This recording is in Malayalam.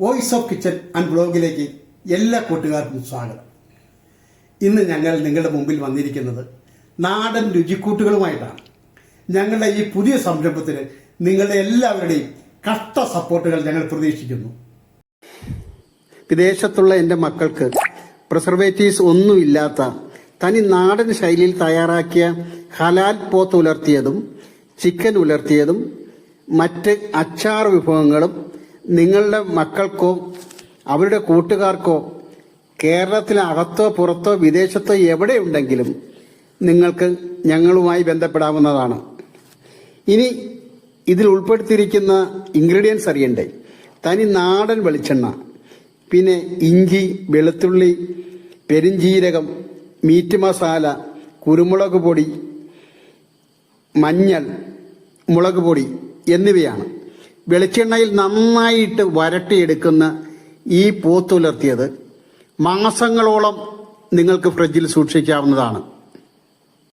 വോയിസ് ഓഫ് കിച്ചൺ ആൻഡ് ബ്ലോഗിലേക്ക് എല്ലാ കൂട്ടുകാർക്കും സ്വാഗതം. ഇന്ന് ഞങ്ങൾ നിങ്ങളുടെ മുമ്പിൽ വന്നിരിക്കുന്നത് നാടൻ രുചിക്കൂട്ടുകളുമായിട്ടാണ്. ഞങ്ങളുടെ ഈ പുതിയ സംരംഭത്തിന് നിങ്ങളുടെ എല്ലാവരുടെയും കഷ്ട സപ്പോർട്ടുകൾ ഞങ്ങൾ പ്രതീക്ഷിക്കുന്നു. വിദേശത്തുള്ള എന്റെ മക്കൾക്ക് പ്രിസർവേറ്റീവ്സ് ഒന്നുമില്ലാത്ത തനി നാടൻ ശൈലിയിൽ തയ്യാറാക്കിയ ഹലാൽ പോത്ത് ഉലർത്തിയതും ചിക്കൻ ഉലർത്തിയതും മറ്റ് അച്ചാർ വിഭവങ്ങളും നിങ്ങളുടെ മക്കൾക്കോ അവരുടെ കൂട്ടുകാർക്കോ കേരളത്തിനകത്തോ പുറത്തോ വിദേശത്തോ എവിടെയുണ്ടെങ്കിലും നിങ്ങൾക്ക് ഞങ്ങളുമായി ബന്ധപ്പെടാവുന്നതാണ്. ഇനി ഇതിൽ ഉൾപ്പെടുത്തിയിരിക്കുന്ന ഇൻഗ്രീഡിയൻസ് അറിയണ്ടേ? തനി നാടൻ വെളിച്ചെണ്ണ പിന്നെ ഇഞ്ചി വെളുത്തുള്ളി പെരിഞ്ജീരകം മീറ്റ് മസാല കുരുമുളക് പൊടി മഞ്ഞൾ മുളക് പൊടി എന്നിവയാണ്. വെളിച്ചെണ്ണയിൽ നന്നായിട്ട് വരട്ടിയെടുക്കുന്ന ഈ പോത്തുലർത്തിയത് മാസങ്ങളോളം നിങ്ങൾക്ക് ഫ്രിഡ്ജിൽ സൂക്ഷിക്കാവുന്നതാണ്.